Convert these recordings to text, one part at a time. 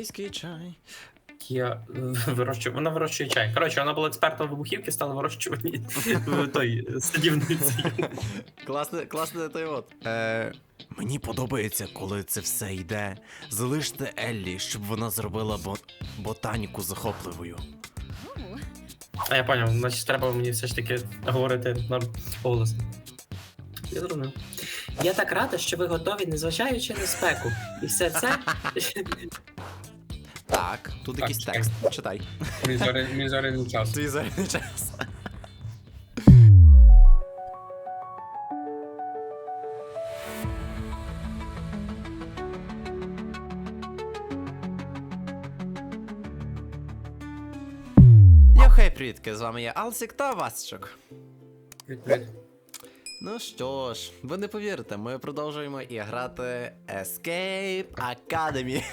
Італійський чай. Я вирощую, вона вирощує чай. Коротше, вона була експертом вибухівки, стала вирощувати той садівниці. Класне, класне той от. Е, мені подобається, коли це все йде. Залиште Еллі, щоб вона зробила бо... ботаніку захопливою. А я поняв, значить треба мені все ж таки говорити норм голосно. Я зрозумів. Я так рада, що ви готові, незважаючи на спеку. І все це. Так, тут Так, якийсь чекай. текст. Читай. Мій зоряний час. Твій зоряний час. Йохей, привітки, з вами я Алсік та Васчик. Ну що ж, ви не повірите, ми продовжуємо і грати Escape Academy.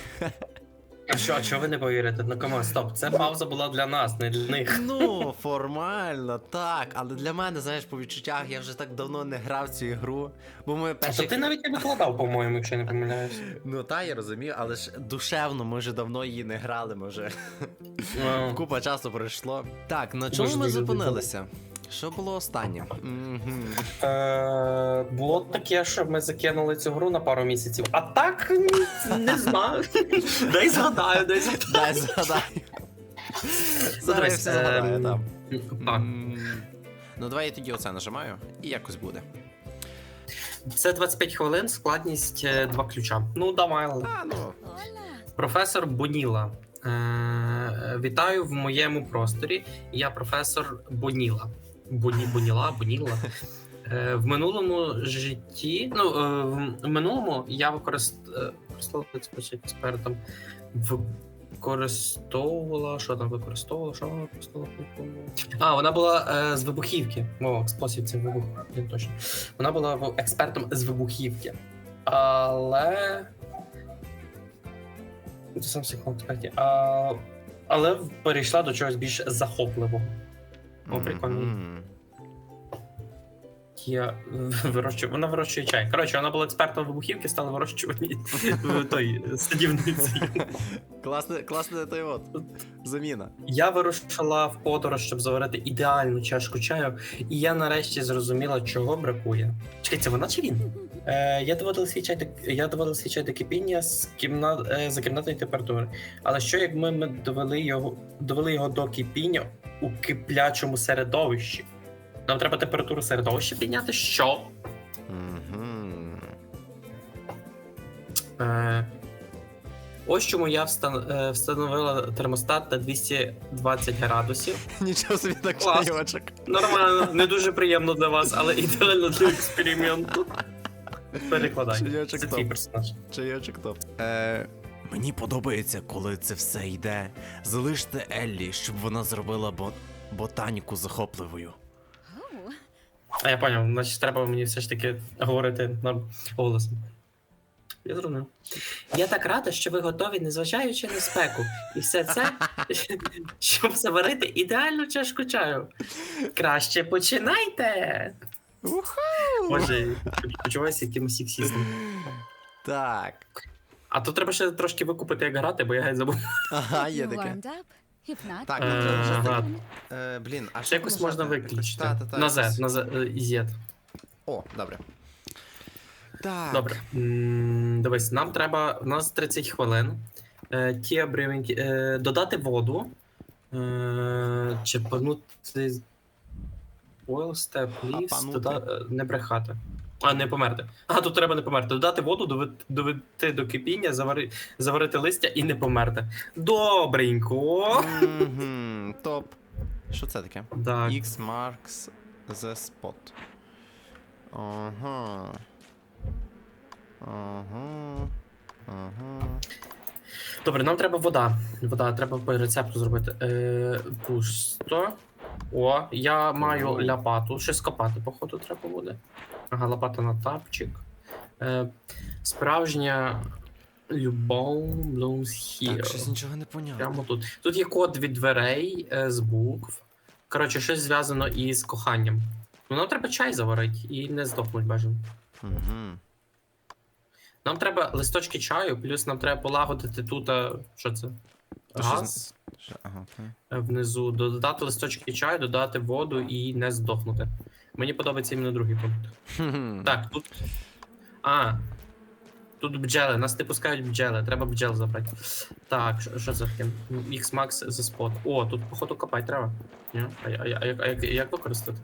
А що, а що ви не повірите? Ну кому, стоп, це пауза була для нас, не для них. Ну, формально, так. Але для мене, знаєш, по відчуттях я вже так давно не грав в цю ігру. Бо ми А то ти навіть не викладав, по-моєму, якщо я не помиляюсь. Ну та я розумію, але ж душевно ми вже давно її не грали, ми вже Ну, купа часу пройшло. Так, на чому Дуже ми дуже зупинилися? Що було останнє? Е, було таке, що ми закинули цю гру на пару місяців. А так не знаю. Дай згадаю, дай згадаю. Дай згадаю. Зараз все згадаю Ем. Так. Ну давай я тоді оце нажимаю, і якось буде. Це 25 хвилин, складність е, два ключа. Ну, давай. А, ну. Професор Боніла. Е, вітаю в моєму просторі. Я професор Боніла. Боні, Боніла, Боніла. Е, в минулому житті, ну, е, в минулому я використовував експертом. Використовувала. Що там використовувала? Що вона використовувала? А, вона була е, з вибухівки. О, експлосів це вибух. Блін, точно. Вона була експертом з вибухівки. Але. Це сам секунд. А, але перейшла до чогось більш захопливого. О, прикольно. Мгм. Я вирощую, вона вирощує чай. Коротше, вона була експертом вибухівки, стала вирощувати той садівниці. Класне, класне той от. Заміна. Я вирушила в подорож, щоб заварити ідеальну чашку чаю, і я нарешті зрозуміла, чого бракує. Чекайте, вона чи він? Е, я доводила свій чай до я доводила свій чай до кипіння з кімнат е, за кімнатної температури. Але що як ми, ми довели його довели його до кипіння у киплячому середовищі? Нам треба температуру середовища підняти? Що? Мгм. Е, ось чому я встан- е, встановила термостат на 220 градусів. Нічого собі так Клас. чайочок. Нормально, не дуже приємно для вас, але ідеально для експерименту. Перекладай. Чайочок Це топ. персонаж. Чайочок топ. Е, мені подобається, коли це все йде. Залиште Еллі, щоб вона зробила бо... ботаніку захопливою. А я поняв, значить треба мені все ж таки говорити норм голосно. Я зрозумів. Я так рада, що ви готові, незважаючи на спеку. І все це, щоб заварити ідеальну чашку чаю. Краще починайте! Боже, почуваюся якимось сексістом. Так. А тут треба ще трошки викупити, як грати, бо я геть забув. Ага, є таке. Так, Е, треба нажати. ага. Е, блін, а Ще що якось можна виключити. Та, та, та, На Z, якось- на е, і Z. О, добре. Так. Добре. М, Дивись, нам треба. У нас 30 хвилин. Е, Ті обривенькі. е, Додати воду. Е, Чи панути. Oil step? Дода... е, Не брехати. А, не померти. А, тут треба не померти. Додати воду, довести до кипіння, завари... заварити листя і не померти. Добренько. Мгм, Топ. Що це таке? Так. X marks the spot. Ага. Ага. Ага. Добре, нам треба вода. Вода, треба по рецепту зробити. Е, пусто. О, я маю ляпату. Щось копати, походу, треба буде. Ага, лопата на тапчик. Е, справжня любов blooms here. Так, щось нічого не понятно. Прямо тут. Тут є код від дверей е, з букв. Коротше, щось зв'язано із коханням. Ну, нам треба чай заварити і не здохнуть бажано. Угу. Нам треба листочки чаю, плюс нам треба полагодити тут. а, Що це? То що Газ що- Ага, окей. е, внизу. Додати листочки чаю, додати воду і не здохнути. Мені подобається іменно другий пункт. Так, тут. А. Тут бджели, нас не пускають бджели, треба бджел забрати. Так, що- що це таке? X-Max за спот. О, тут, походу, копати треба. Ні? А, а, а, як- а як, як використати?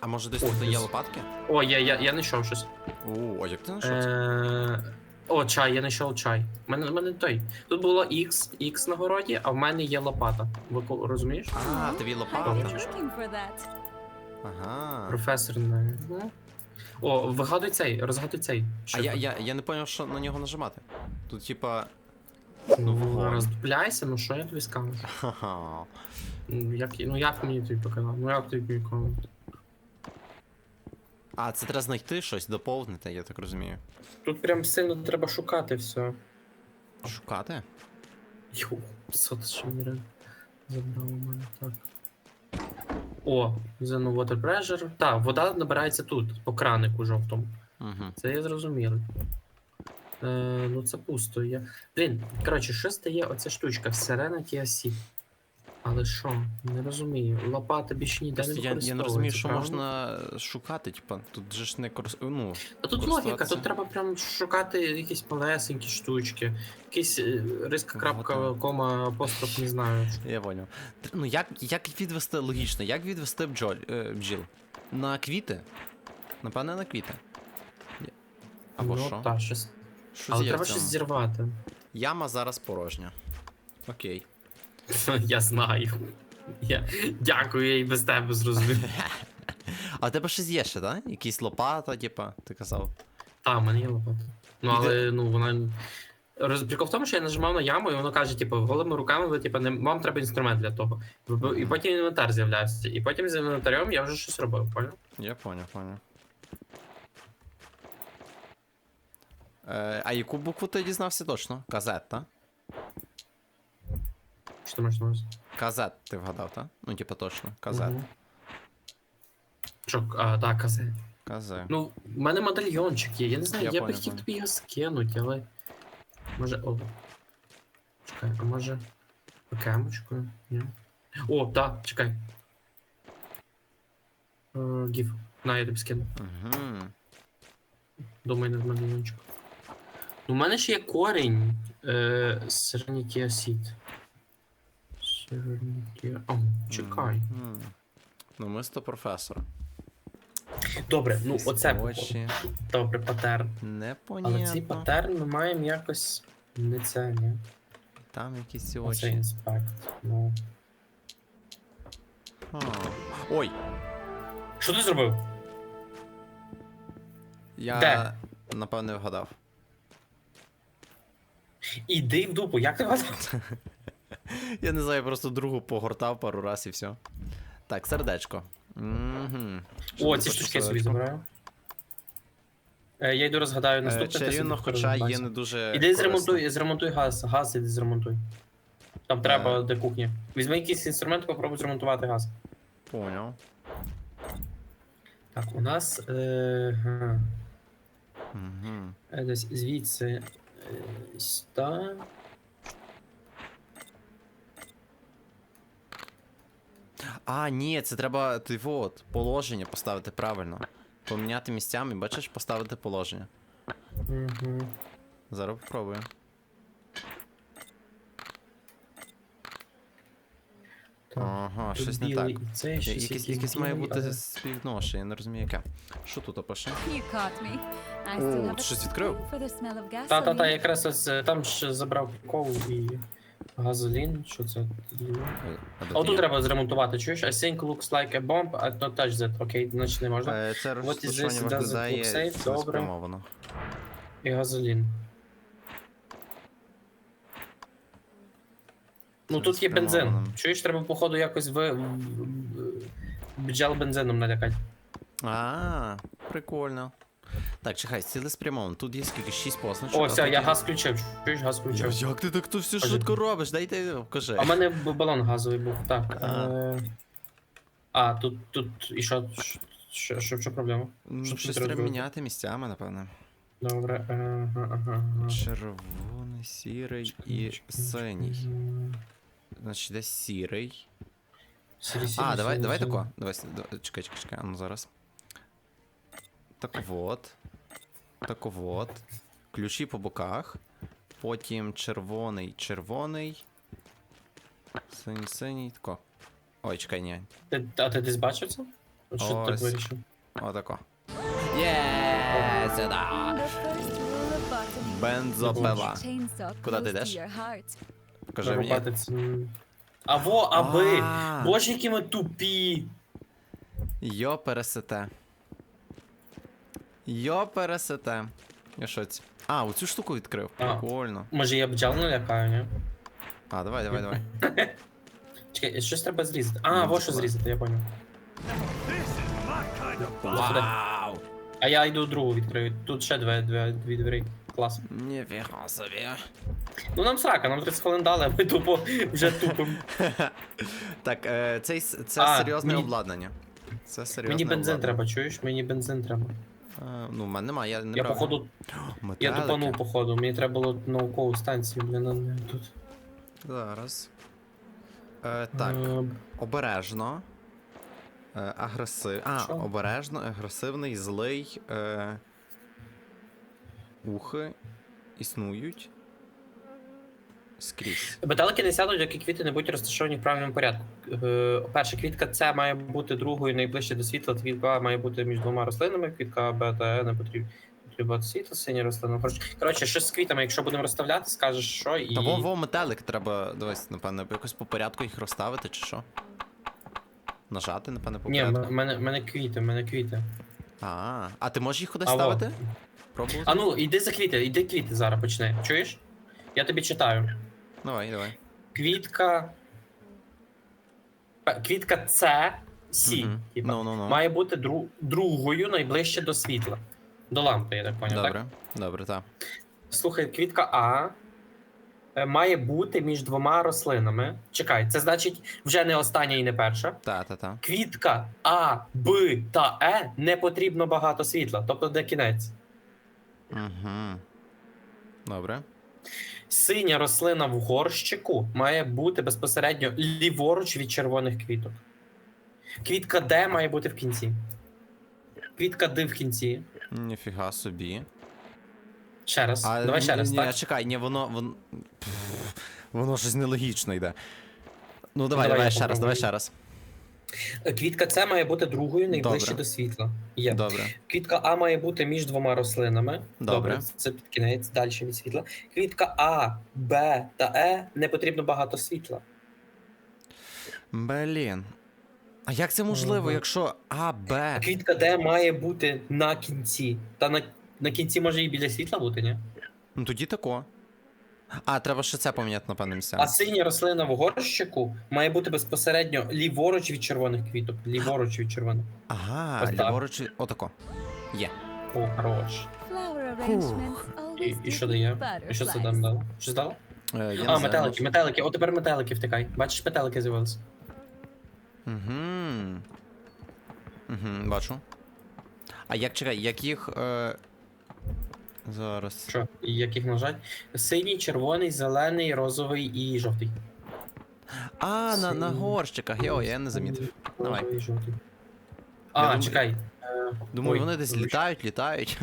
А може десь О, тут є десь. лопатки? О, я, я, я знайшов щось. О, а як ти знайшов це? Е, О, чай, я знайшов чай. У мене, в мене той. Тут було X, X на городі, а в мене є лопата. Ви ко- розумієш? А, тобі I've лопата. been looking for that. Ага. Професор не. Ну. О, вигадуй цей, розгадуй цей. А Що я, я, я не зрозумів, що на нього нажимати. Тут типа. Ну, вогонь. роздупляйся, ну що я тобі скажу? Ха-ха. Ну як, ну як мені тобі показав? Ну як тобі показав? А, це треба знайти щось, доповнити, я так розумію. Тут прям сильно треба шукати все. Шукати? Йо, 500 шміри забрав у мене так. О, зену Water Pressure. Так, вода набирається тут, по кранику жовтому. Угу. Це я зрозумів. Е, ну це пусто. Я... Блін, коротше, що стає оця штучка Serenity Acid? Але що? Не розумію. Лопата більше ніде не я, я не розумію, що використовується, можна шукати, типа, тут же ж не корис... Ну, А тут логіка, тут треба прям шукати якісь малесенькі штучки, якісь е, риска, крапка, Вот. кома, апостроф, не знаю. я поняв. Т- Ну як, як відвести логічно, як відвести бджоль, е, бджіл? На квіти? Напевне, на квіти. Є. Або ну, що? Та, щось. Що Але треба щось зірвати. Яма зараз порожня. Окей. Я знаю. Я... Дякую, я і без тебе зрозумів. А у тебе щось є ще, так? Якісь лопата, типа, ти казав. Та, в мене є лопата. Ну, але ну вона. Роз- Прикол в тому, що я нажимав на яму, і воно каже, типу, голими руками, ви, типу, не... вам треба інструмент для того. І потім інвентар з'являється. І потім з інвентарем я вже щось робив, понял? Я поняв, поняв. Е, а яку букву ти дізнався точно? Казет, так? Що ти маєш на увазі? Казет ти вгадав, так? Ну, типа точно. Казет. Мгм. Що, а, так, казе. Казе. Ну, в мене медальйончик є. Я не знаю, Я я, би понял, хотів понял. тобі його скинути, але. Може. О. Чекай, а може. Окемочкою? Ні. О, так, чекай. Е, Гіф. На, я тобі скину. Угу. Думаю, над медальйончиком. Ну, у мене ще є корінь. Е, Serenity Serenity... О, чекай. Ну, ми сто професор. Добре, ну оце. Очі. Добре, патерн. Непонятно. Але цей патерн ми маємо якось. Не це, ні. Там якісь ці Оце очі. інспект. Ну. А. Ой, Що ти зробив? я Де? напевне вгадав. Іди в дупу, як ти вас? Я не знаю, я просто другу погортав пару раз і все. Так, сердечко. Угу. О, ці штучки я собі забираю. Е, я йду розгадаю наступне. ти Чарівно, собі хоча є розгадайся. не дуже. Іди корисно. зремонтуй, зремонтуй газ, газ іди зремонтуй. Там треба Е. де кухня. Візьми якийсь інструмент, попробуй зремонтувати газ. Поняв. Так, у нас. Е, га, Угу. е, десь звідси. Е, ста. А, ні, це треба ти от, положення поставити правильно. Поміняти місцями, бачиш, поставити положення. Угу. Зараз попробую. Ага, щось не так. Це, щось Якесь, якесь має білий, бути але- співношення, я не розумію яке. Що тут пише? You caught me. I О, ти щось відкрив? Та-та-та, якраз ось е, там ж забрав колу і газолін. Що це? Е, а О, тут треба зремонтувати, чуєш? I think looks like a bomb, I don't touch that. Окей, значить не можна. Е, Це What is this? It look safe? Добре. цілеспрямовано. І газолін. Ну тут є бензин. Цілеспрямовано. Чуєш, треба, походу, якось в... в- в- бджел бензином налякати. А, прикольно. Так, чекай, цілеспрямовано. Тут є скільки 6 позначок. О, а все, тут я є- газ включив. Чуєш, газ включив. Я- Як ти так то все Кажи. швидко робиш? Дайте покажи. А в мене б- балон газовий був. Так. Ага. Е... А, тут, тут. І що? Що, що, що проблема? Ну, що щось треба треба міняти місцями, напевно. Добре. Ага, ага, ага. Червоний, сірий і синій. Значить, десь сірий. Сірі, сірі, А, давай, сірі, давай сірі. тако. Давай, с- да- чекай, чекай, чекай, а ну зараз. Так вот. Так вот. Ключі по боках. Потім червоний, червоний. Синій, синій, тако. Ой, чекай, ні. Ти, а ти десь бачив це? От Що ти так Ось. вирішив? Отако. Є, botany. Бензопила. Куда ти йдеш? Покажи мені. Зарубати це, м. Аби! А. Боже, які ми тупі! Йо пересете. Йо пересете. Я шоці. А, оцю штуку відкрив. А. Прикольно. Може я бджал налякаю, ні? А, давай, давай, давай. Чекай, щось треба зрізати. А, во що зрізати, я понял. Вау! А я йду другу відкрию. Тут ще дві, дві, дві двері. Клас. Ніфіга собі. Ну нам срака, нам 30 хвилин дали, а ми тупо вже тупим. Так, е, це, с- це А, серйозне мені- обладнання. Це серйозне Мені бензин обладнання. треба, чуєш? Мені бензин треба. Е, ну, в мене немає, я не Я походу, я тупанув походу, мені треба було наукову станцію, блін, а не тут. Зараз. Е, так, Е, обережно. Е, агресив. А, Що? обережно, агресивний, злий. Е, ухи існують. Скрізь. Метелики не сядуть, доки квіти не будуть розташовані в правильному порядку. Е, Перша квітка С має бути другою найближче до світла, квітка А має бути між двома рослинами, квітка Б та Е не потрібно. Потрібно світло, синя рослина. Коротше, щось з квітами, якщо будемо розставляти, скажеш, що і. Та во, во метелик треба, дивись, напевно, якось по порядку їх розставити, чи що? Нажати, напевно, по Ні, в мене, в мене квіти, в мене квіти. А, а ти можеш їх кудись ставити? Пробувати? А ну, іди за квіти, іди квіти зараз почни. Чуєш? Я тобі читаю. Давай, давай. Квітка. Квітка С, Сі, Мгм. типа, Ну, ну, ну. має бути дру- другою найближче до світла. До лампи, я так поняв, так? Добре, добре, так. Слухай, квітка А е, має бути між двома рослинами. Чекай, це значить вже не остання і не перша. Та, та, та. Квітка А, Б та Е не потрібно багато світла, тобто де кінець. Угу. Добре. Синя рослина в горщику має бути безпосередньо ліворуч від червоних квіток. Квітка Д має бути в кінці. Квітка Д в кінці. Ніфіга собі. Ще раз. Давай ще раз, ні, так? чекай, ні, воно. Воно, воно щось нелогічно йде. Ну, давай, Давай давай, ще раз, давай ще раз. Е, Квітка С має бути другою найближче Добре. до світла. Є. Добре. Квітка А має бути між двома рослинами. Добре. Це під кінець, далі від світла. Квітка А, Б та Е не потрібно багато світла. Блін. А як це можливо, Мгм. якщо А, Б. Квітка Д має бути на кінці. Та на, на кінці може і біля світла бути, ні? Ну тоді тако. А, треба ще це поміняти, напевно, А місцями. синя рослина в горщику має бути безпосередньо ліворуч від червоних квіток. Ліворуч від червоних. Ага, Ось так. ліворуч. Отако. Є. О, хорош. І, і що дає? І що це там дало? Що дало? Е, я не А, знаю, метелики, метелики. О, тепер метелики втикай. Бачиш, метелики з'явилися. Угу. Угу, бачу. А як чекай, як їх. Е... Зараз. Що? І як їх нажать? Синій, червоний, зелений, розовий і жовтий. А, на, на Синій. горщиках, йо, я не замітив. Давай. Розовий, жовтий. Я А, думаю- чекай. Думаю, Ой, вони десь вибач. літають, літають.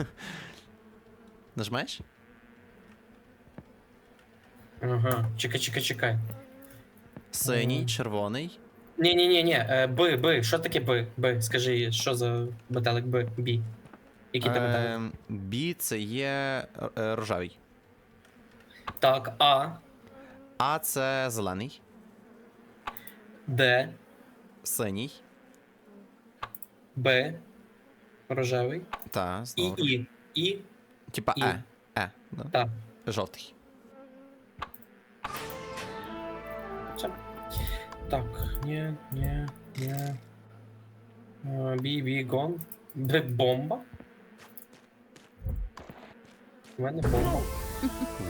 Нажмеш? Ага, чекай, чекай, чекай. Синій, Мгм. червоний. Ні, ні, ні, ні. е, Б, Б. Що таке Б? Б. Скажи, що за метелик Б? Бі. Там метелик? Ем, Бі це є е, рожевий. Так, А, А це зелений. Д, Синій. Б. Рожевий. Та, І знову. І. І. Типа І. Е. Е. Да? Так. Жовтий. Все. Так, ні, ні, ні. Е, Бі, бі, гон. Б, бомба. У мене бомба.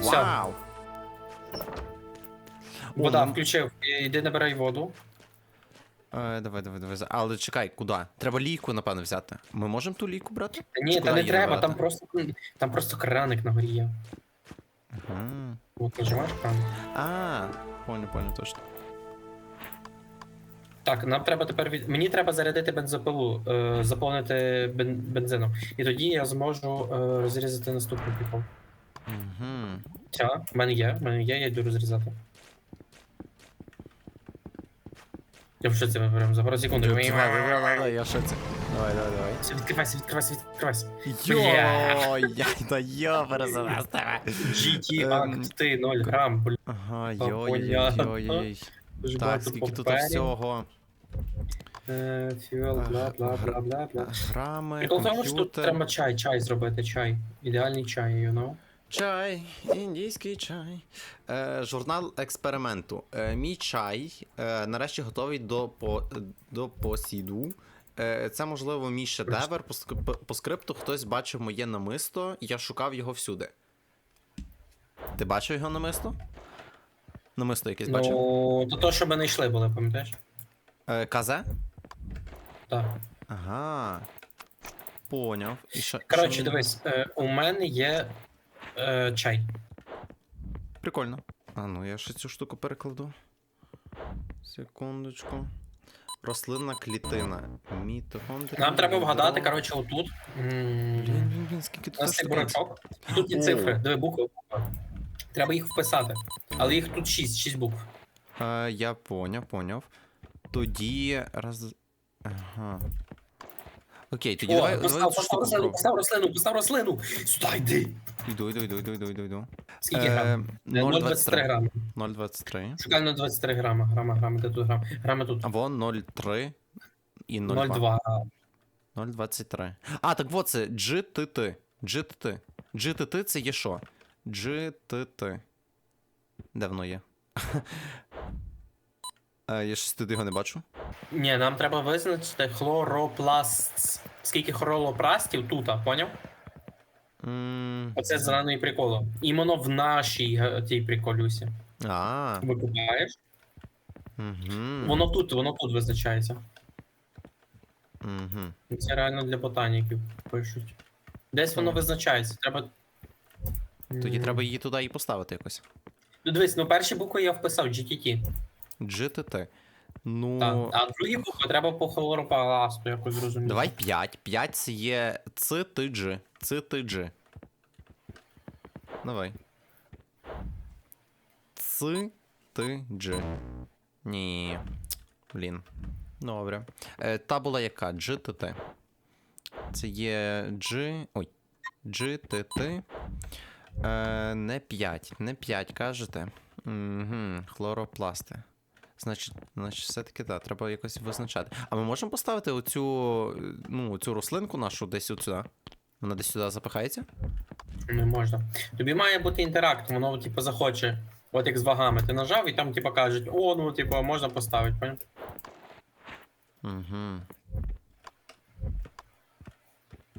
Все. Вау! Вода, включив. Іди набирай воду. Е, давай, давай, давай. за- Але чекай, куди? Треба лійку, напевно, взяти. Ми можемо ту лійку брати? Та ні, Чи та куди не її треба, набирати? там просто, там просто краник на горі є. Ага. От нажимаєш краник. А, понял, понял, точно. Так, нам треба тепер від. Мені треба зарядити бензопилу, е, заповнити бен... бензином. І тоді я зможу е, розрізати наступний прикол. Угу. Ця, в мене є, в мене є, я йду розрізати. Я в шоці прям за пару секунд. Давай, давай, я в шоці. Давай, давай, давай. Все, Відкривайся, відкривайся, відкривайся. Йой, я да я перезавез тебе. GT Ем. Акти 0 грам, блін. Ага, Та йой, йой, йой. Дуже Так, багато скільки тут паперів. всього? Е, Фюел, бла, бла, бла, бла, бла. Грами, Прикол в тому, що тут комп'ютер. треба чай, чай зробити, чай. Ідеальний чай, you know? Чай, індійський чай. Е, журнал експерименту. Е, мій чай е, нарешті готовий до, по, до посіду. Е, це, можливо, мій шедевр. По, ск- по- по скрипту хтось бачив моє намисто, я шукав його всюди. Ти бачив його намисто? Намисто якесь бачив? Ну, то то, що ми не йшли були, пам'ятаєш? Е, казе? Так. Ага. Поняв. І що, Коротше, що дивись, е, у мене є е, чай. Прикольно. А ну я ще цю штуку перекладу. Секундочку. Рослинна клітина. Мітохондрія. Нам треба вгадати, ядро. коротше, отут. М, Блін, блін, блін, скільки У тут нас цей бурачок. Тут є О. цифри, диви букви. Треба їх вписати. Але їх тут 6, 6 букв. Е, я поняв, поняв. Тоді раз. Ага. Окей, тоді О, давай, постав, давай постав штуку рослину, постав рослину, постав рослину. Сюди йди. Йду, йду, йду, йду, йду, йду, йду. Скільки Е, грам? 0,23 0,23. грами. 0,23. Шукай 0,23 грама. Грама, грама, де тут грам? Грами тут. Або 0,3 і 0,2. 0,2. 0,23. А, так вот це GTT. GTT. GTT це є що? GTT. Де воно є? Е, Я щось тут його не бачу. Ні, нам треба визначити хлоропласт. Скільки хлоропластів тут, поняв? М, Оце зелений приколу. Іменно в нашій е, тій приколюсі. А, Викупаєш? угу. Воно тут, воно тут визначається. Угу. Це реально для ботаніків пишуть. Десь воно визначається. Треба. Тоді треба її туди і поставити якось. Ну дивись, ну перші букви я вписав GTT. GTT. Ну. Так. А другі букви треба по хлоропласту якось зрозуміти. Давай 5. 5 це є CTG. CTG. Давай. CTG. Ні. Блін. Добре. Е, та була яка? GTT. Це є G. Ой. GTT. Е, не 5. Не 5, кажете. Угу. Хлоропласти. Значить, значить, все-таки так, треба якось визначати. А ми можемо поставити оцю, ну, цю рослинку нашу десь сюди? Вона десь сюди запихається? Не можна. Тобі має бути інтеракт, воно типу захоче. От як з вагами. Ти нажав і там, типу, кажуть, о, ну, типу, можна поставити, поняв? Угу.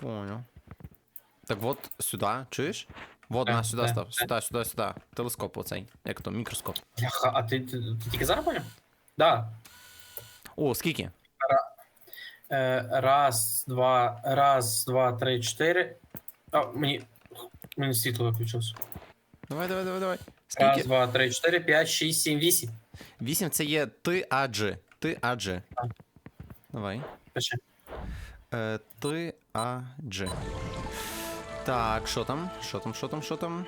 Понял. Так от сюди, чуєш? Вот, на, сюди так, став. так. Сюди, сюди, сюди. Телескоп оцей. Як то, мікроскоп. Бляха, а ти, ти, ти тільки зараз поняв? Да. О, скільки? Е, раз, два, раз, два, три, чотири. А, мені. Мені світло виключилось. Давай, давай, давай, давай. Раз, Скільки? два, три, чотири, п'ять, шість, сім, вісім. 8 це є ти аджи. Ти аджи. Так. Давай. Пиши. Е, ти аджи. Так, що там? Що там, що там, що там?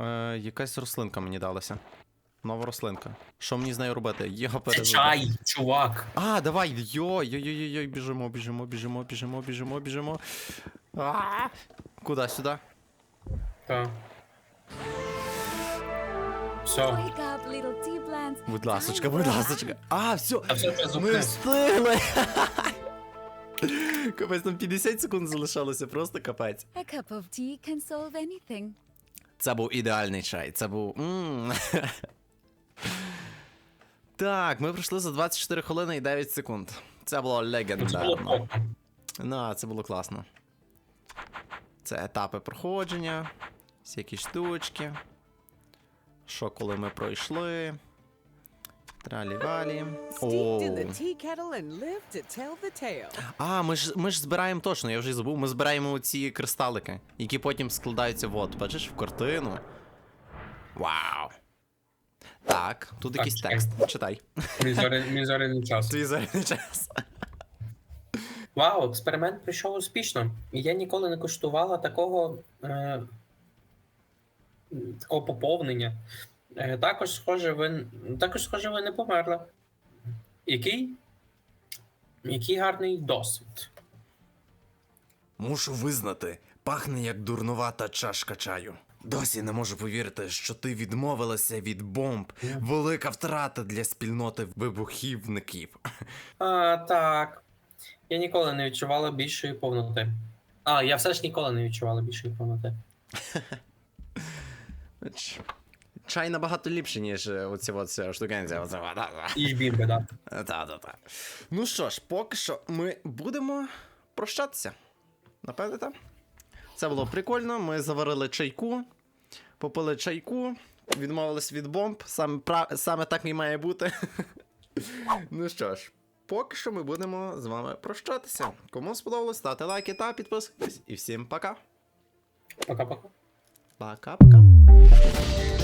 Е, якась рослинка мені далася. Нова рослинка. Що мені з нею робити? Його Це чай, чувак. А, давай! Йой, йой, йой, йой, біжимо, біжимо, біжимо, біжимо, біжимо, біжимо. А! Куди? Сюди? Так. Все. Wake up, little tea plants. Будь ласочка, будь ласочка. А, все! А все це Ми встигли! Капець, там 50 секунд залишалося, просто капець. A cup of tea can solve anything. Це був ідеальний чай. Це був. м. Так, ми пройшли за 24 хвилини і 9 секунд. Це було легендарно. На, це було класно. Це етапи проходження, всякі штучки. Що коли ми пройшли. Тралі-валі. А, ми ж ми ж збираємо точно, я вже забув. Ми збираємо ці кристалики, які потім складаються в от, бачиш, в картину. Вау. Так, тут Так, якийсь чекай. текст. Читай. Мій зоряний- час. Твій час. Вау, експеримент пройшов успішно. Я ніколи не коштувала такого, е, такого поповнення. Е, також, схоже, ви, також, схоже, ви не померли. Який? Який гарний досвід. Мушу визнати, пахне як дурнувата чашка чаю. Досі не можу повірити, що ти відмовилася від бомб. Велика втрата для спільноти вибухівників. А, так. Я ніколи не відчувала більшої повноти. А, я все ж ніколи не відчувала більшої повноти. Чай набагато ліпше, ніж е, оці штукенція. Оце, да, да. І бімби, да. Та-та-та. Ну що ж, поки що ми будемо прощатися. Напевне, так? Це було прикольно. Ми заварили чайку, попили чайку, відмовились від бомб. Саме, пра... Саме так і має бути. ну що ж, поки що ми будемо з вами прощатися. Кому сподобалось, ставте лайки та підписуйтесь. І всім пока. Пока-пока. Пока-пока.